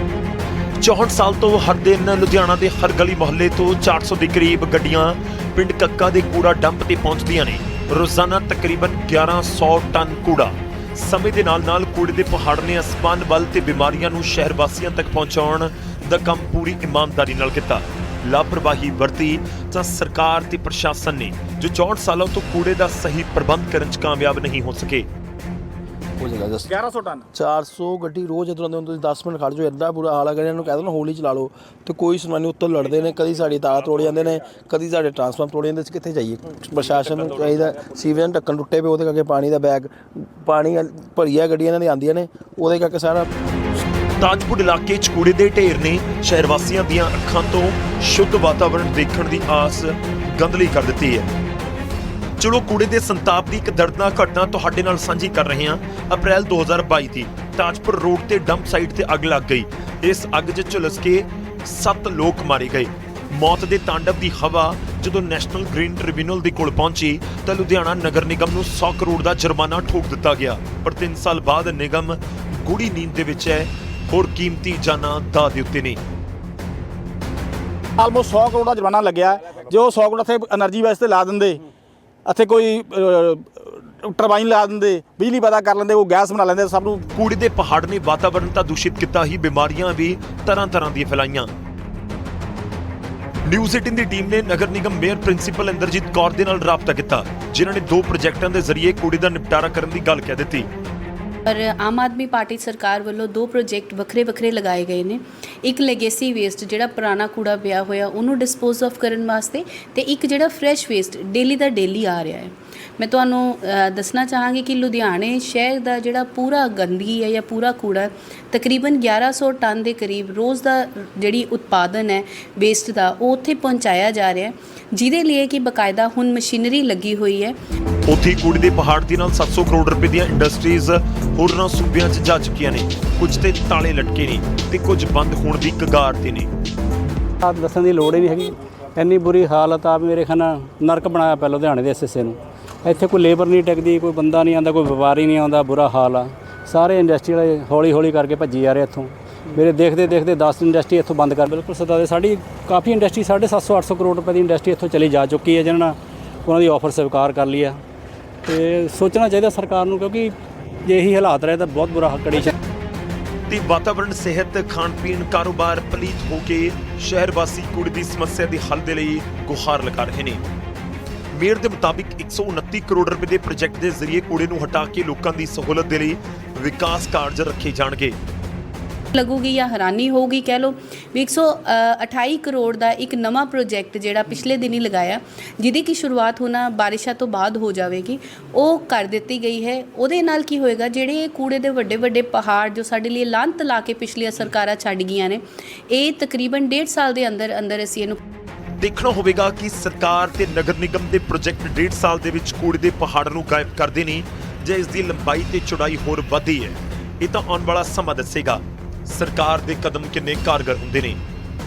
64 ਸਾਲ ਤੋਂ ਹਰ ਦਿਨ ਲੁਧਿਆਣਾ ਦੇ ਹਰ ਗਲੀ ਮੁਹੱਲੇ ਤੋਂ 400 ਦੇ ਕਰੀਬ ਗੱਡੀਆਂ ਪਿੰਡ ਕੱਕਾ ਦੇ ਕੂੜਾ ਡੰਪ ਤੇ ਪਹੁੰਚਦੀਆਂ ਨੇ। ਰੋਜ਼ਾਨਾ ਤਕਰੀਬਨ 1100 ਟਨ ਕੂੜਾ। ਸਮੇਂ ਦੇ ਨਾਲ-ਨਾਲ ਕੂੜੇ ਦੇ ਪਹਾੜ ਨੇ ਅਸਮਾਨ ਵੱਲ ਤੇ ਬਿਮਾਰੀਆਂ ਨੂੰ ਸ਼ਹਿਰ ਵਾਸੀਆਂ ਤੱਕ ਪਹੁੰਚਾਉਣ ਦਾ ਕੰਮ ਪੂਰੀ ਇਮਾਨਦਾਰੀ ਨਾਲ ਕੀਤਾ। ਲਾਪਰਵਾਹੀ ਵਰਤੀ ਤਾਂ ਸਰਕਾਰ ਤੇ ਪ੍ਰਸ਼ਾਸਨ ਨੇ, ਜੋ 64 ਸਾਲਾਂ ਤੋਂ ਕੂੜੇ ਦਾ ਸਹੀ ਪ੍ਰਬੰਧ ਕਰਨ 'ਚ ਕਾਮਯਾਬ ਨਹੀਂ ਹੋ ਸਕੇ। ਹੋ ਜਾਏਗਾ ਜਸ 1100 ਟਨ। 400 ਗੱਡੀ ਰੋਜ਼ ਇਧਰ ਆਉਂਦੇ ਹੁੰਦੇ ਤੁਸੀਂ 10 ਮਿੰਟ ਖੜ ਜਾਓ ਇੰਨਾ ਬੁਰਾ ਹਾਲ ਹੈ ਇਹਨਾਂ ਨੂੰ ਕਹਿ ਦੋ ਨਾ ਹੌਲੀ ਚਲਾ ਲਓ ਤੇ ਕੋਈ ਸੁਣਵਾਈ ਨਹੀਂ ਉੱਤੋਂ ਲੜਦੇ ਨੇ ਕਦੀ ਸਾਡੀ ਤਾਰ ਤੋੜ ਜਾਂਦੇ ਨੇ ਕਦੀ ਸਾਡੇ ਟਰਾਂਸਫਾਰਮ ਤੋੜ ਜਾਂਦੇ ਸੀ ਕਿੱਥੇ ਜਾਈਏ? ਪ੍ਰਸ਼ਾਸਨ ਨੂੰ ਚਾਹੀਦਾ ਸੀਵਰੇਜ ਦੇ ਢੱਕਣ ਟੁੱਟੇ ਪਏ ਉਹਦੇ ਕਰਕੇ ਪਾਣੀ ਦਾ ਬੈਗ ਪਾਣੀ ਭਰੀਆ ਗੱਡੀਆਂ ਇਹਨਾਂ ਦੀ ਆਉਂਦੀਆਂ ਨੇ ਉਹਦੇ ਕਰਕੇ ਸਾਰਾ ਤਾਜਪੁਰ ਇਲਾਕੇ 'ਚ ਕੂੜੇ ਦੇ ਢੇਰ ਨੇ ਸ਼ਹਿਰ ਵਾਸੀਆਂ ਦੀਆਂ ਅੱਖਾਂ ਤੋਂ ਸ਼ੁੱਧ ਵਾਤਾਵਰਣ ਦੇਖਣ ਦੀ ਆਸ ਗੰਦਲੀ ਕਰ ਦਿੱਤੀ ਹੈ। ਚਲੋ ਕੂੜੇ ਦੇ ਸੰਤਾਪ ਦੀ ਇੱਕ ਦਰਦਨਾ ਘਟਨਾ ਤੁਹਾਡੇ ਨਾਲ ਸਾਂਝੀ ਕਰ ਰਹੇ ਹਾਂ। ਅਪ੍ਰੈਲ 2022 ਦੀ ਤਾਜਪੁਰ ਰੋਡ ਤੇ ਡੰਪ ਸਾਈਟ ਤੇ ਅੱਗ ਲੱਗ ਗਈ। ਇਸ ਅੱਗ 'ਚ ਝੁਲਸ ਕੇ 7 ਲੋਕ ਮਾਰੇ ਗਏ। ਮੌਤ ਦੇ ਤਾਂਡਵ ਦੀ ਹਵਾ ਜਦੋਂ ਨੈਸ਼ਨਲ ਗ੍ਰੀਨ ਟ੍ਰਿਬਿਊਨਲ ਦੇ ਕੋਲ ਪਹੁੰਚੀ ਤਾਂ ਲੁਧਿਆਣਾ ਨਗਰ ਨਿਗਮ ਨੂੰ 100 ਕਰੋੜ ਦਾ ਜੁਰਮਾਨਾ ਠੋਕ ਦਿੱਤਾ ਗਿਆ। ਪਰ 3 ਸਾਲ ਬਾਅਦ ਨਿਗਮ ਗੂੜੀ ਨੀਂਦ ਦੇ ਵਿੱਚ ਹੈ। ਹੋਰ ਕੀਮਤੀ ਜਾਨਾਂ ਦਾ ਦੇ ਉੱਤੇ ਨਹੀਂ। ਆਲਮੋਸਟ 100 ਕਰੋੜ ਦਾ ਜੁਰਮਾਨਾ ਲੱਗਿਆ। ਜੇ ਉਹ 100 ਕਰੋੜ ਇੱਥੇ એનર્ਜੀ ਵਾਸਤੇ ਲਾ ਦਿੰਦੇ ਇੱਥੇ ਕੋਈ ਟਰਬਾਈਨ ਲਾ ਦਿੰਦੇ, ਬਿਜਲੀ ਪੈਦਾ ਕਰ ਲੈਂਦੇ ਉਹ ਗੈਸ ਬਣਾ ਲੈਂਦੇ, ਸਭ ਨੂੰ ਕੂੜੇ ਦੇ ਪਹਾੜ ਨੇ ਵਾਤਾਵਰਣ ਤਾਂ ਦੂਸ਼ਿਤ ਕੀਤਾ ਹੀ ਬਿਮਾਰੀਆਂ ਵੀ ਤਰ੍ਹਾਂ ਤਰ੍ਹਾਂ ਦੀਆਂ ਫੈਲਾਈਆਂ। ਨਿਊਜ਼ 18 ਦੀ ਟੀਮ ਨੇ ਨਗਰ ਨਿਗਮ ਮੇਅਰ ਪ੍ਰਿੰਸੀਪਲ ਇੰਦਰਜੀਤ ਕੌਰ ਦੇ ਨਾਲ ਰਾਬਤਾ ਕੀਤਾ, ਜਿਨ੍ਹਾਂ ਨੇ ਦੋ ਪ੍ਰੋਜੈਕਟਾਂ ਦੇ ਜ਼ਰੀਏ ਕੂੜੇ ਦਾ ਨਿਪਟਾਰਾ ਕਰਨ ਦੀ ਗੱਲ ਕਹਿ ਦਿੱਤੀ। ਪਰ ਆਮ ਆਦਮੀ ਪਾਰਟੀ ਸਰਕਾਰ ਵੱਲੋਂ ਦੋ ਪ੍ਰੋਜੈਕਟ ਵੱਖਰੇ ਵੱਖਰੇ ਲਗਾਏ ਗਏ ਨੇ। ਇੱਕ ਲੈਗੇਸੀ ਵੇਸਟ ਜਿਹੜਾ ਪੁਰਾਣਾ ਕੂੜਾ ਪਿਆ ਹੋਇਆ, ਉਹਨੂੰ ਡਿਸਪੋਜ਼ ਆਫ ਕਰਨ ਵਾਸਤੇ ਤੇ ਇੱਕ ਜਿਹੜਾ ਫਰੈਸ਼ ਵੇਸਟ ਡੇਲੀ ਦਾ ਡੇਲੀ ਆ ਰਿਹਾ ਹੈ। ਮੈਂ ਤੁਹਾਨੂੰ ਦੱਸਣਾ ਚਾਹਾਂਗੀ ਕਿ ਲੁਧਿਆਣੇ ਸ਼ਹਿਰ ਦਾ ਜਿਹੜਾ ਪੂਰਾ ਗੰਦਗੀ ਹੈ ਜਾਂ ਪੂਰਾ ਕੂੜਾ ਤਕਰੀਬਨ 1100 ਟਨ ਦੇ ਕਰੀਬ ਰੋਜ਼ ਦਾ ਜਿਹੜੀ ਉਤਪਾਦਨ ਹੈ ਵੇਸਟ ਦਾ, ਉਹ ਉੱਥੇ ਪਹੁੰਚਾਇਆ ਜਾ ਰਿਹਾ ਹੈ, ਜਿਹਦੇ ਲਈ ਕਿ ਬਕਾਇਦਾ ਹੁਣ ਮਸ਼ੀਨਰੀ ਲੱਗੀ ਹੋਈ ਹੈ। ਉੱਥੇ ਹੀ ਕੂੜੇ ਦੇ ਪਹਾੜ ਦੇ ਨਾਲ 700 ਕਰੋੜ ਰੁਪਏ ਦੀਆਂ ਇੰਡਸਟਰੀਜ਼ ਹੋਰਨਾਂ ਸੂਬਿਆਂ 'ਚ ਜਾ ਚੁੱਕੀਆਂ ਨੇ। ਕੁਝ ਤੇ ਤਾਲੇ ਲਟਕੇ ਨੇ ਤੇ ਕੁਝ ਬੰਦ ਹੋਣ ਦੀ ਕਗਾਰ ਤੇ ਨੇ। ਆਪ ਦੱਸਣ ਦੀ ਲੋੜ ਹੀ ਨਹੀਂ ਹੈਗੀ। ਇੰਨੀ ਬੁਰੀ ਹਾਲਤ ਆ ਮੇਰੇ ਖਿਆਲ ਨਰਕ ਬਣਾਇਆ ਪਿਆ ਲੁਧਿਆਣੇ ਦੇ ਐਸਐਸਏ ਨੂੰ। ਇੱਥੇ ਕੋਈ ਲੇਬਰ ਨਹੀਂ ਟਿਕਦੀ, ਕੋਈ ਬੰਦਾ ਨਹੀਂ ਆਉਂਦਾ, ਕੋਈ ਵਪਾਰੀ ਨਹੀਂ ਆਉਂਦਾ, ਬੁਰਾ ਹਾਲ ਆ। ਸਾਰੇ ਇੰਡਸਟਰੀ ਵਾਲੇ ਹੌਲੀ ਹੌਲੀ ਕਰਕੇ ਭੱਜੀ ਜਾ ਰਹੇ ਇੱਥੋਂ। ਮੇਰੇ ਦੇਖਦੇ ਦੇਖਦੇ 10 ਇੰਡਸਟਰੀ ਇੱਥੋਂ ਬੰਦ ਕਰ ਬਿਲਕੁਲ ਸਦਾ ਦੇ। ਸਾਡੀ ਕਾਫੀ ਇੰਡਸਟਰੀ 750 800 ਕਰੋੜ ਰੁਪਏ ਦੀ ਇੰਡਸਟਰੀ ਇੱਥੋਂ ਚਲੀ ਜਾ ਚੁੱਕੀ ਹੈ ਜਿਹਨਾਂ ਨਾਲ ਉਹਨਾਂ ਦੀ ਆਫਰ ਸਵੀਕਾਰ ਕਰ ਲਈ ਆ। ਤੇ ਸੋਚਣਾ ਚਾਹੀਦਾ ਸਰਕਾਰ ਨੂੰ ਕਿਉਂਕਿ ਜੇ ਇਹੀ ਹਾਲਾਤ ਰਹੇ ਤਾਂ ਬਹੁਤ ਬੁਰਾ ਕੜੀ ਤੇ ਵਾਤਾਵਰਣ, ਸਿਹਤ, ਖਾਣ ਪੀਣ, ਕਾਰੋਬਾਰ ਪਲੀਤ ਹੋ ਕੇ ਸ਼ਹਿਰ ਵਾਸੀ ਕੂੜੇ ਦੀ ਸਮੱਸਿਆ ਦੇ ਹੱਲ ਦੇ ਲਈ ਗੁਹਾਰ ਲਗਾ ਰਹੇ ਨੇ। ਮੇਅਰ ਦੇ ਮੁਤਾਬਿਕ 129 ਕਰੋੜ ਰੁਪਏ ਦੇ ਪ੍ਰੋਜੈਕਟ ਦੇ ਜ਼ਰੀਏ ਕੂੜੇ ਨੂੰ ਹਟਾ ਕੇ ਲੋਕਾਂ ਦੀ ਸਹੂਲਤ ਦੇ ਲਈ ਵਿਕਾਸ ਕਾਰਜ ਰੱਖੇ ਜਾਣਗੇ। ਲੱਗੂਗੀ ਜਾਂ ਹੈਰਾਨੀ ਹੋਊਗੀ, ਕਹਿ ਲਓ। ਵੀ 128 ਕਰੋੜ ਦਾ ਇੱਕ ਨਵਾਂ ਪ੍ਰੋਜੈਕਟ ਜਿਹੜਾ ਪਿਛਲੇ ਦਿਨੀ ਲਗਾਇਆ, ਜਿਹਦੀ ਕੀ ਸ਼ੁਰੂਆਤ ਹੋਣਾ ਬਾਰਿਸ਼ਾਂ ਤੋਂ ਬਾਅਦ ਹੋ ਜਾਵੇਗੀ, ਉਹ ਕਰ ਦਿੱਤੀ ਗਈ ਹੈ। ਉਹਦੇ ਨਾਲ ਕੀ ਹੋਏਗਾ, ਜਿਹੜੇ ਕੂੜੇ ਦੇ ਵੱਡੇ ਵੱਡੇ ਪਹਾੜ ਜੋ ਸਾਡੇ ਲਈ ਲਾਂਤ ਲਾ ਕੇ ਪਿਛਲੀਆਂ ਸਰਕਾਰਾਂ ਛੱਡ ਗਈਆਂ ਨੇ, ਇਹ ਤਕਰੀਬਨ 1.5 ਸਾਲ ਦੇ ਅੰਦਰ ਅੰਦਰ ਅਸੀਂ ਇਹਨੂੰ ਦੇਖਣਾ ਹੋਵੇਗਾ ਕਿ ਸਰਕਾਰ ਤੇ ਨਗਰ ਨਿਗਮ ਦੇ ਪ੍ਰੋਜੈਕਟ ਡੇਢ ਸਾਲ ਦੇ ਵਿੱਚ ਕੂੜੇ ਦੇ ਪਹਾੜ ਨੂੰ ਗਾਇਬ ਕਰਦੇ ਨੇ, ਜੇ ਇਸ ਦੀ ਲੰਬਾਈ ਤੇ ਚੌੜਾਈ ਹੋਰ ਵਧੀ ਹੈ। ਇਹ ਤਾਂ ਆਉਣ ਵਾਲਾ ਸਮਾਂ ਦੱਸੇਗਾ। ਸਰਕਾਰ ਦੇ ਕਦਮ ਕਿੰਨੇ ਕਾਰਗਰ ਹੁੰਦੇ ਨੇ?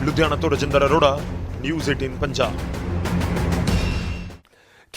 ਲੁਧਿਆਣਾ ਤੋਂ ਰਜਿੰਦਰ ਅਰੋੜਾ ਨਿਊਜ਼ 18 ਪੰਜਾਬ